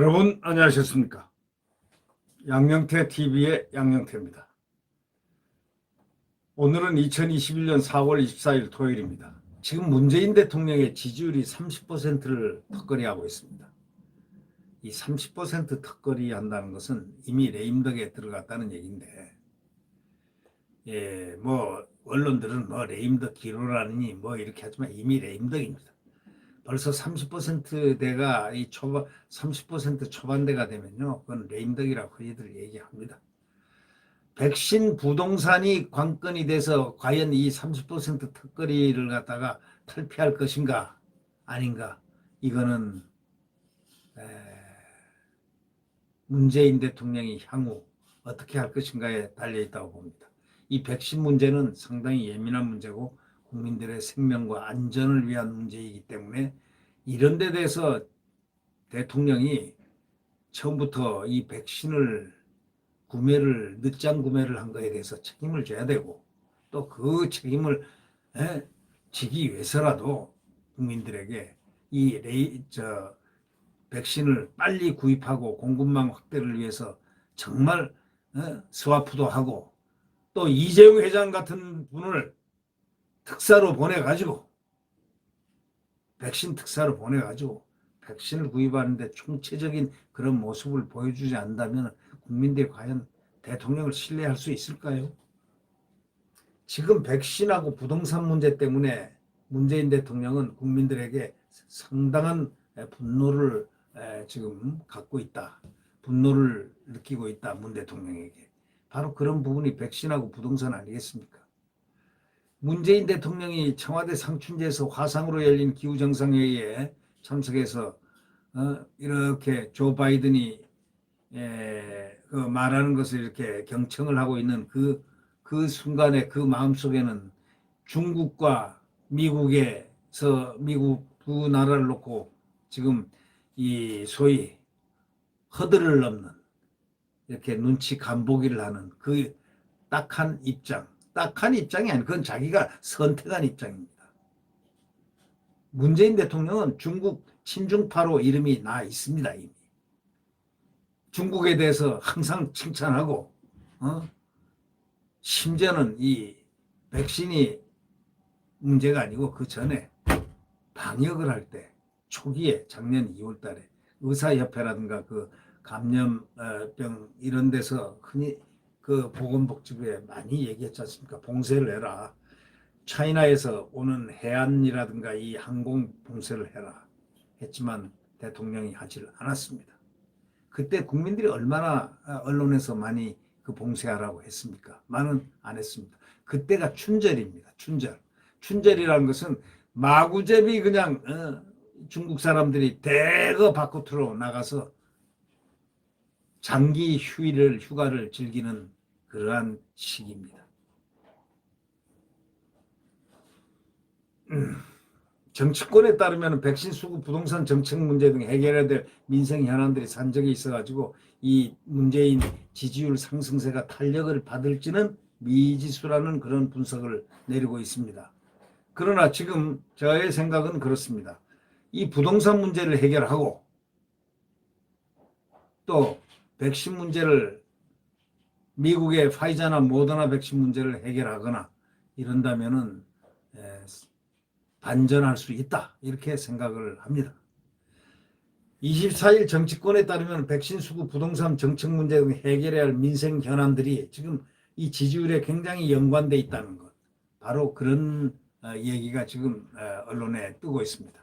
여러분 안녕하셨습니까? 양영태 TV의 양영태입니다. 오늘은 2021년 4월 24일 토요일입니다. 지금 문재인 대통령의 지지율이 30%를 턱걸이하고 있습니다. 이 30% 턱걸이 한다는 것은 이미 레임덕에 들어갔다는 얘기인데, 예, 뭐 언론들은 뭐 레임덕 기로라느니 뭐 이렇게 하지만 이미 레임덕입니다. 벌써 30%대가 이 초반 30% 초반대가 되면요, 그건 레임덕이라고 흔히들 얘기합니다. 백신 부동산이 관건이 돼서 과연 이 30% 턱걸이를 갖다가 탈피할 것인가 아닌가 이거는 에, 문재인 대통령이 향후 어떻게 할 것인가에 달려 있다고 봅니다. 이 백신 문제는 상당히 예민한 문제고 국민들의 생명과 안전을 위한 문제이기 때문에 이런 데 대해서 대통령이 처음부터 이 백신을 구매를 늦장 구매를 한 거에 대해서 책임을 져야 되고 또 그 책임을 에, 지기 위해서라도 국민들에게 이 레이 저 백신을 빨리 구입하고 공급망 확대를 위해서 정말 에, 스와프도 하고 또 이재용 회장 같은 분을 특사로 보내가지고 백신 특사로 보내가지고 백신을 구입하는데 총체적인 그런 모습을 보여주지 않는다면 국민들이 과연 대통령을 신뢰할 수 있을까요? 지금 백신하고 부동산 문제 때문에 문재인 대통령은 국민들에게 상당한 분노를 지금 갖고 있다. 분노를 느끼고 있다. 문 대통령에게. 바로 그런 부분이 백신하고 부동산 아니겠습니까? 문재인 대통령이 청와대 상춘제에서 화상으로 열린 기후정상회의에 참석해서 어, 이렇게 조 바이든이 예, 그 말하는 것을 이렇게 경청을 하고 있는 그, 그 순간에 그 마음속에는 중국과 미국에서 미국 두 나라를 놓고 지금 이 소위 허들을 넘는 이렇게 눈치 간보기를 하는 그 딱한 입장 딱한 입장이 아니고 그건 자기가 선택한 입장입니다. 문재인 대통령은 중국 친중파로 이름이 나 있습니다. 이미. 중국에 대해서 항상 칭찬하고 어? 심지어는 이 백신이 문제가 아니고 그 전에 방역을 할 때 초기에 작년 2월 달에 의사협회라든가 그 감염병 이런 데서 흔히 그 보건복지부에 많이 얘기했지 않습니까? 봉쇄를 해라. 차이나에서 오는 해안이라든가 이 항공 봉쇄를 해라. 했지만 대통령이 하질 않았습니다. 그때 국민들이 얼마나 언론에서 많이 그 봉쇄하라고 했습니까? 많은 안 했습니다. 그때가 춘절입니다. 춘절. 춘절이라는 것은 마구잡이 그냥 어, 중국 사람들이 대거 바깥으로 나가서 장기 휴일을 휴가를 즐기는 그러한 시기입니다. 음, 정치권에 따르면 백신 수급, 부동산 정책 문제 등 해결해야 될 민생 현안들이 산적에 있어가지고 이 문재인 지지율 상승세가 탄력을 받을지는 미지수라는 그런 분석을 내리고 있습니다. 그러나 지금 저의 생각은 그렇습니다. 이 부동산 문제를 해결하고 또 백신 문제를 미국의 파이자나 모더나 백신 문제를 해결하거나 이런다면은 반전할 수 있다 이렇게 생각을 합니다. 24일 정치권에 따르면 백신 수급, 부동산 정책 문제 등 해결해야 할 민생 현안들이 지금 이 지지율에 굉장히 연관돼 있다는 것. 바로 그런 어, 얘기가 지금 어, 언론에 뜨고 있습니다.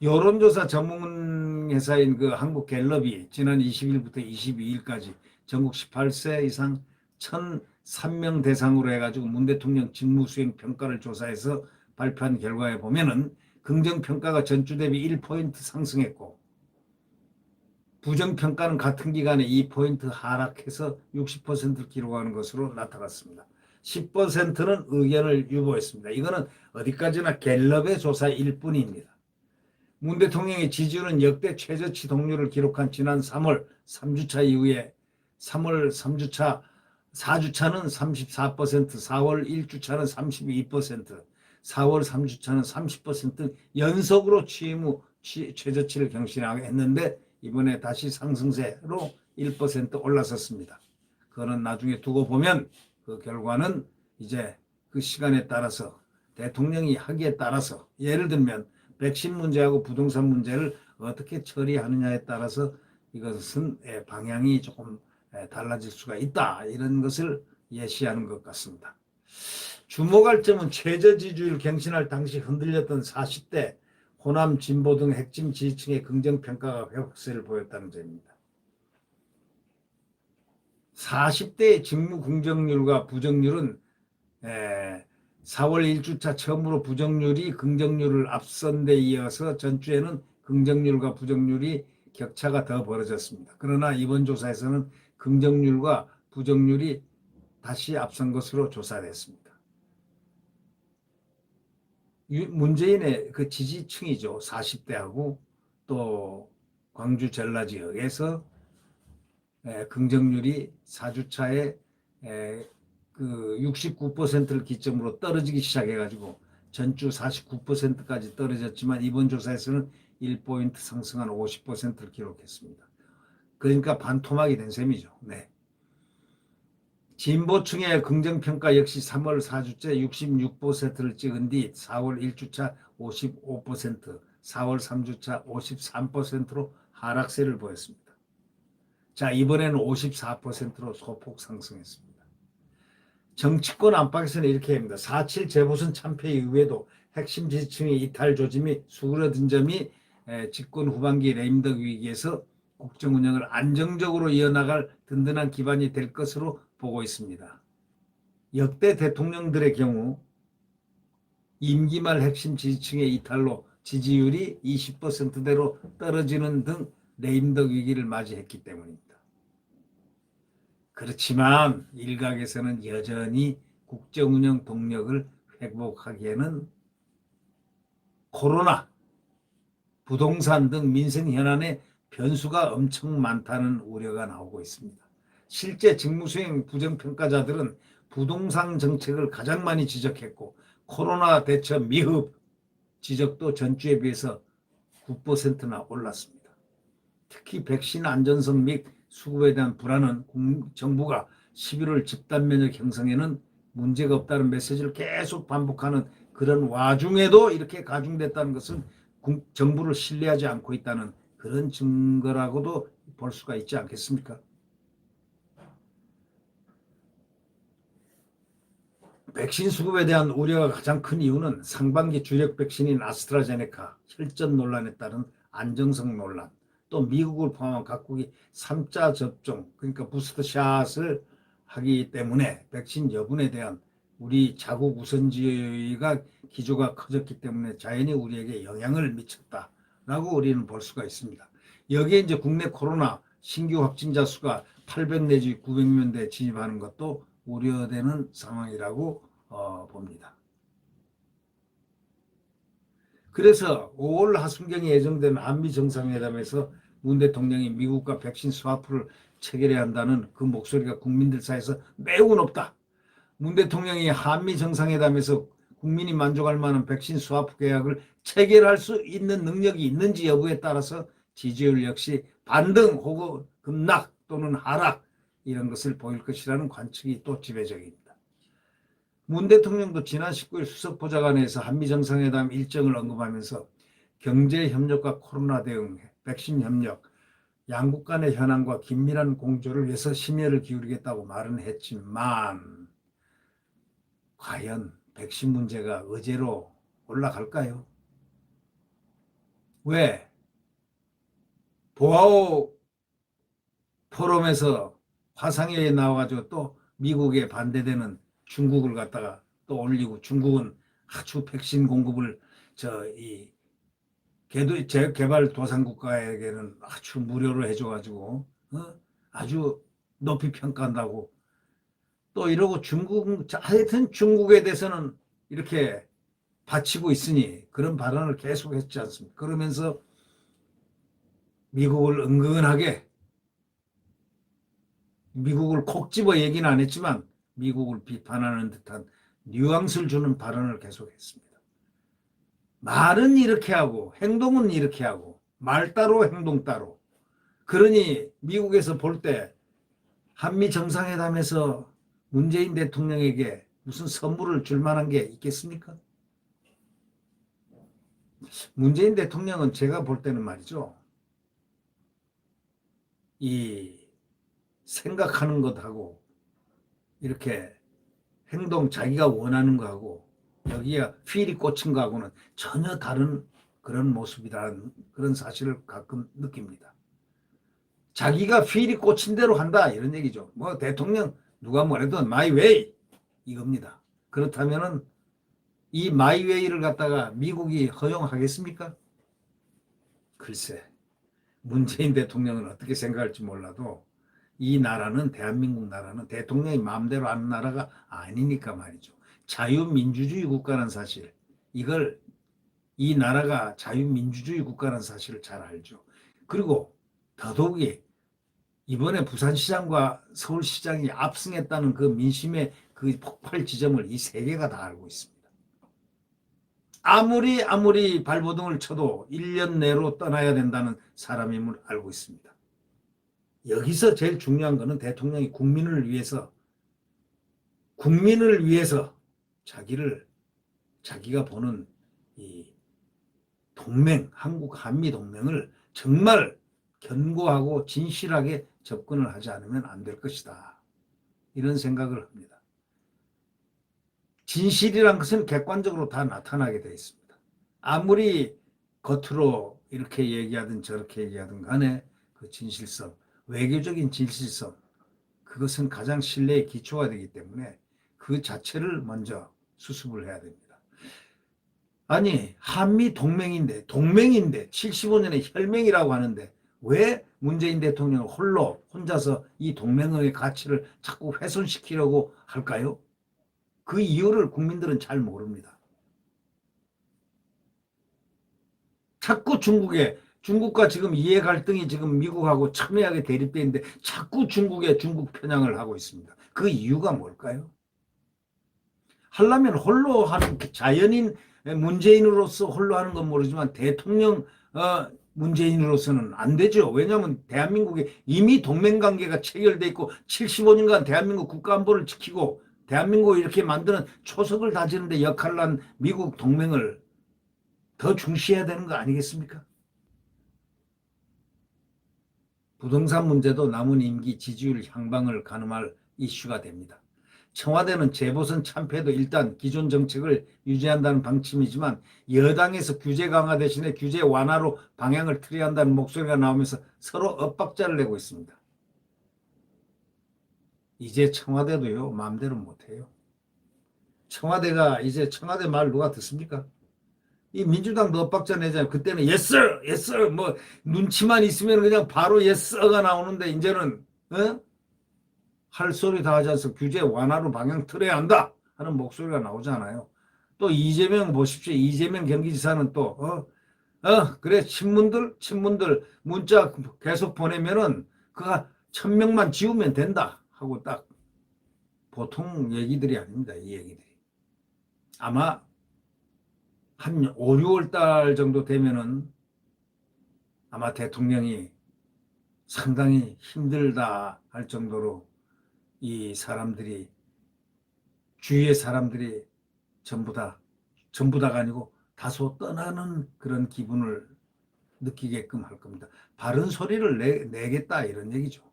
여론조사 전문 회사인 그 한국 갤럽이 지난 20일부터 22일까지 전국 18세 이상 1,003명 대상으로 해가지고 문 대통령 직무 수행 평가를 조사해서 발표한 결과에 보면은 긍정 평가가 전주 대비 1포인트 상승했고 부정 평가는 같은 기간에 2포인트 하락해서 60%를 기록하는 것으로 나타났습니다. 10%는 의견을 유보했습니다. 이거는 어디까지나 갤럽의 조사일 뿐입니다. 문 대통령의 지지율은 역대 최저치 동률을 기록한 지난 3월 3주차 이후에 3월 3주차 4주차는 34%, 4월 1주차는 32%, 4월 3주차는 30% 연속으로 취임 후 최저치를 경신하게 했는데 이번에 다시 상승세로 1% 올라섰습니다. 그거는 나중에 두고 보면 그 결과는 이제 그 시간에 따라서 대통령이 하기에 따라서 예를 들면 백신 문제하고 부동산 문제를 어떻게 처리하느냐에 따라서 이것은 예, 방향이 조금 예, 달라질 수가 있다 이런 것을 예시하는 것 같습니다. 주목할 점은 최저 지지율 갱신할 당시 흔들렸던 40대 호남 진보 등 핵심 지지층의 긍정 평가가 회복세를 보였다는 점입니다. 40대의 직무 긍정률과 부정률은 에, 4월 1주차 처음으로 부정률이 긍정률을 앞선 데 이어서 전주에는 긍정률과 부정률이 격차가 더 벌어졌습니다. 그러나 이번 조사에서는 긍정률과 부정률이 다시 앞선 것으로 조사됐습니다. 유- 문재인의 그 지지층이죠. 40대하고 또 광주 전라 지역에서 에, 긍정률이 4주차에 에, 그 69%를 기점으로 떨어지기 시작해가지고 전주 49%까지 떨어졌지만 이번 조사에서는 1포인트 상승한 50%를 기록했습니다. 그러니까 반토막이 된 셈이죠. 네. 진보층의 긍정평가 역시 3월 4주째 66%를 찍은 뒤 4월 1주차 55%, 4월 3주차 53%로 하락세를 보였습니다. 자, 이번에는 54%로 소폭 상승했습니다. 정치권 안팎에서는 이렇게 합니다. 4.7 재보선 참패 이후에도 핵심 지지층의 이탈 조짐이 수그러든 점이 에, 집권 후반기 레임덕 위기에서 국정 운영을 안정적으로 이어나갈 든든한 기반이 될 것으로 보고 있습니다. 역대 대통령들의 경우 임기 말 핵심 지지층의 이탈로 지지율이 20%대로 떨어지는 등 레임덕 위기를 맞이했기 때문입니다. 그렇지만 일각에서는 여전히 국정 운영 동력을 회복하기에는 코로나, 부동산 등 민생 현안에 변수가 엄청 많다는 우려가 나오고 있습니다. 실제 직무수행 부정평가자들은 부동산 정책을 가장 많이 지적했고 코로나 대처 미흡 지적도 전주에 비해서 9%나 올랐습니다. 특히 백신 안전성 및 수급에 대한 불안은 국- 정부가 11월 집단 면역 형성에는 문제가 없다는 메시지를 계속 반복하는 그런 와중에도 이렇게 가중됐다는 것은 국- 정부를 신뢰하지 않고 있다는 그런 증거라고도 볼 수가 있지 않겠습니까? 백신 수급에 대한 우려가 가장 큰 이유는 상반기 주력 백신인 아스트라제네카 혈전 논란에 따른 안정성 논란, 또 미국을 포함한 각국이 3자 접종, 그러니까 부스터 샷을 하기 때문에 백신 여분에 대한 우리 자국 우선주의가 기조가 커졌기 때문에 자연히 우리에게 영향을 미쳤다라고 우리는 볼 수가 있습니다. 여기에 이제 국내 코로나 신규 확진자 수가 800 내지 900명대 진입하는 것도 우려되는 상황이라고 어, 봅니다. 그래서 5월 하순경에 예정된 한미 정상회담에서 문 대통령이 미국과 백신 스와프를 체결해야 한다는 그 목소리가 국민들 사이에서 매우 높다. 문 대통령이 한미 정상회담에서 국민이 만족할 만한 백신 스와프 계약을 체결할 수 있는 능력이 있는지 여부에 따라서 지지율 역시 반등 혹은 급락 또는 하락 이런 것을 보일 것이라는 관측이 또 지배적입니다. 문 대통령도 지난 19일 수석보좌관에서 한미 정상회담 일정을 언급하면서 경제 협력과 코로나 대응, 백신 협력, 양국 간의 현안과 긴밀한 공조를 위해서 심혈을 기울이겠다고 말은 했지만 과연 백신 문제가 의제로 올라갈까요? 왜? 보아오 포럼에서 화상회의에 나와가지고 또 미국에 반대되는 중국을 갖다가 또 올리고 중국은 아주 백신 공급을 저 이 개발 도상 국가에게는 아주 무료로 해줘가지고 어? 아주 높이 평가한다고 또 이러고 중국 자, 하여튼 중국에 대해서는 이렇게 바치고 있으니 그런 발언을 계속 했지 않습니까? 그러면서 미국을 은근하게 미국을 콕 집어 얘기는 안 했지만 미국을 비판하는 듯한 뉘앙스를 주는 발언을 계속했습니다. 말은 이렇게 하고 행동은 이렇게 하고 말 따로 행동 따로 그러니 미국에서 볼 때 한미 정상회담에서 문재인 대통령에게 무슨 선물을 줄 만한 게 있겠습니까? 문재인 대통령은 제가 볼 때는 말이죠. 이 생각하는 것하고 이렇게 행동 자기가 원하는 거하고 여기에 필이 꽂힌 거하고는 전혀 다른 그런 모습이라는 그런 사실을 가끔 느낍니다. 자기가 필이 꽂힌 대로 한다 이런 얘기죠. 뭐 대통령 누가 뭐래도 마이웨이 이겁니다. 그렇다면은 이 마이웨이를 갖다가 미국이 허용하겠습니까? 글쎄 문재인 대통령은 어떻게 생각할지 몰라도 이 나라는 대한민국 나라는 대통령이 마음대로 하는 나라가 아니니까 말이죠. 자유민주주의 국가라는 사실 이걸 이 나라가 자유민주주의 국가라는 사실을 잘 알죠. 그리고 더더욱이 이번에 부산시장과 서울시장이 압승했다는 그 민심의 그 폭발 지점을 이 세계가 다 알고 있습니다. 아무리 아무리 발버둥을 쳐도 1년 내로 떠나야 된다는 사람임을 알고 있습니다. 여기서 제일 중요한 것은 대통령이 국민을 위해서 국민을 위해서 자기를 자기가 보는 이 동맹 한국 한미 동맹을 정말 견고하고 진실하게 접근을 하지 않으면 안 될 것이다. 이런 생각을 합니다. 진실이란 것은 객관적으로 다 나타나게 되어 있습니다. 아무리 겉으로 이렇게 얘기하든 저렇게 얘기하든 간에 그 진실성, 외교적인 진실성, 그것은 가장 신뢰의 기초가 되기 때문에 그 자체를 먼저 수습을 해야 됩니다. 아니, 한미 동맹인데, 동맹인데, 75년에 혈맹이라고 하는데, 왜 문재인 대통령은 홀로, 혼자서 이 동맹의 가치를 자꾸 훼손시키려고 할까요? 그 이유를 국민들은 잘 모릅니다. 자꾸 중국에 중국과 지금 이해 갈등이 지금 미국하고 첨예하게 대립돼 있는데 자꾸 중국에 중국 편향을 하고 있습니다. 그 이유가 뭘까요? 하려면 홀로 하는 자연인 문재인으로서 홀로 하는 건 모르지만 대통령 어, 문재인으로서는 안 되죠. 왜냐하면 대한민국에 이미 동맹 관계가 체결돼 있고 75년간 대한민국 국가 안보를 지키고 대한민국을 이렇게 만드는 초석을 다지는데 역할을 한 미국 동맹을 더 중시해야 되는 거 아니겠습니까? 부동산 문제도 남은 임기 지지율 향방을 가늠할 이슈가 됩니다. 청와대는 재보선 참패도 일단 기존 정책을 유지한다는 방침이지만 여당에서 규제 강화 대신에 규제 완화로 방향을 틀어야 한다는 목소리가 나오면서 서로 엇박자를 내고 있습니다. 이제 청와대도요 마음대로 못해요. 청와대가 이제 청와대 말 누가 듣습니까? 이 민주당도 엇박자 내잖아요. 그때는 yes sir, yes 뭐 눈치만 있으면 그냥 바로 sir가 나오는데 이제는 어? 할 소리 다 하지 않서 규제 완화로 방향 틀어야 한다 하는 목소리가 나오잖아요. 또 이재명 보십시오. 이재명 경기지사는 또 어, 어 그래 친문들 친문들 문자 계속 보내면은 그가 천 명만 지우면 된다 하고 딱 보통 얘기들이 아닙니다. 이 얘기들이 아마 한 5, 6월 달 정도 되면은 아마 대통령이 상당히 힘들다 할 정도로 이 사람들이 주위의 사람들이 전부 다 전부 다가 아니고 다소 떠나는 그런 기분을 느끼게끔 할 겁니다. 바른 소리를 내, 내겠다 이런 얘기죠.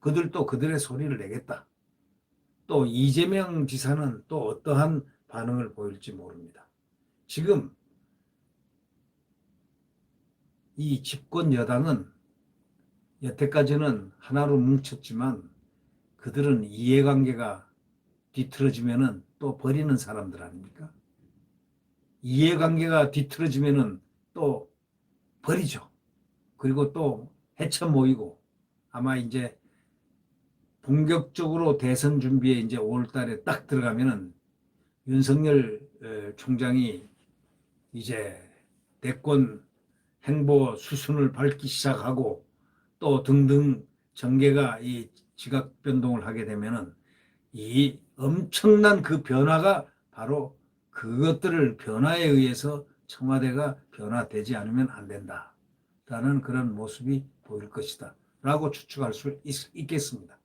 그들도 그들의 소리를 내겠다. 또 이재명 지사는 또 어떠한 반응을 보일지 모릅니다. 지금 이 집권 여당은 여태까지는 하나로 뭉쳤지만 그들은 이해관계가 뒤틀어지면은 또 버리는 사람들 아닙니까? 이해관계가 뒤틀어지면은 또 버리죠. 그리고 또 해쳐 모이고 아마 이제 본격적으로 대선 준비에 이제 5월 달에 딱 들어가면은 윤석열 총장이 이제 대권 행보 수순을 밟기 시작하고 또 등등 전개가 이 지각 변동을 하게 되면은 이 엄청난 그 변화가 바로 그것들을 변화에 의해서 청와대가 변화되지 않으면 안 된다. 라는 그런 모습이 보일 것이다. 라고 추측할 수 있, 겠습니다이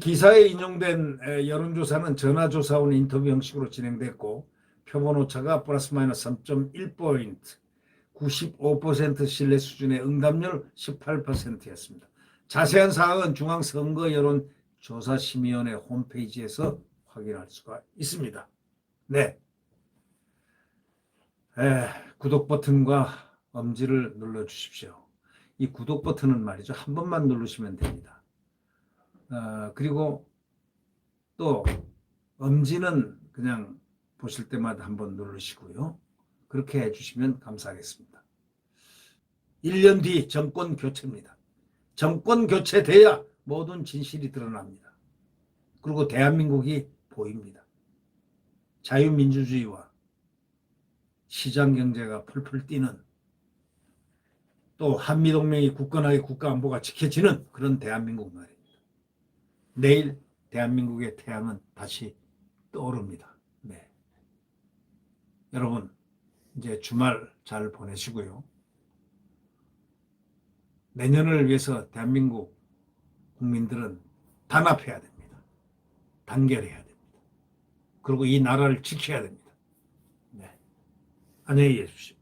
기사에 인용된 에, 여론조사는 전화조사원 인터뷰 형식으로 진행됐고 표본 오차가 플러스 마이너스 3.1포인트 95% 신뢰 수준의 응답률 18%였습니다. 자세한 사항은 중앙선거여론조사심의원회 홈페이지에서 확인할 수가 있습니다. 네. 에, 구독 버튼과 엄지를 눌러 주십시오. 이 구독 버튼은 말이죠. 한 번만 누르시면 됩니다. 어, 그리고 또 엄지는 그냥 보실 때마다 한번 누르시고요. 그렇게 해주시면 감사하겠습니다. 1년 뒤 정권 교체입니다. 정권 교체돼야 모든 진실이 드러납니다. 그리고 대한민국이 보입니다. 자유민주주의와 시장 경제가 풀풀 뛰는 또 한미동맹이 굳건하게 국가안보가 지켜지는 그런 대한민국 말입니다. 내일 대한민국의 태양은 다시 떠오릅니다. 네. 여러분 이제 주말 잘 보내시고요. 내년을 위해서 대한민국 국민들은 단합해야 됩니다. 단결해야 됩니다. 그리고 이 나라를 지켜야 됩니다. 네. 안녕히 계십시오.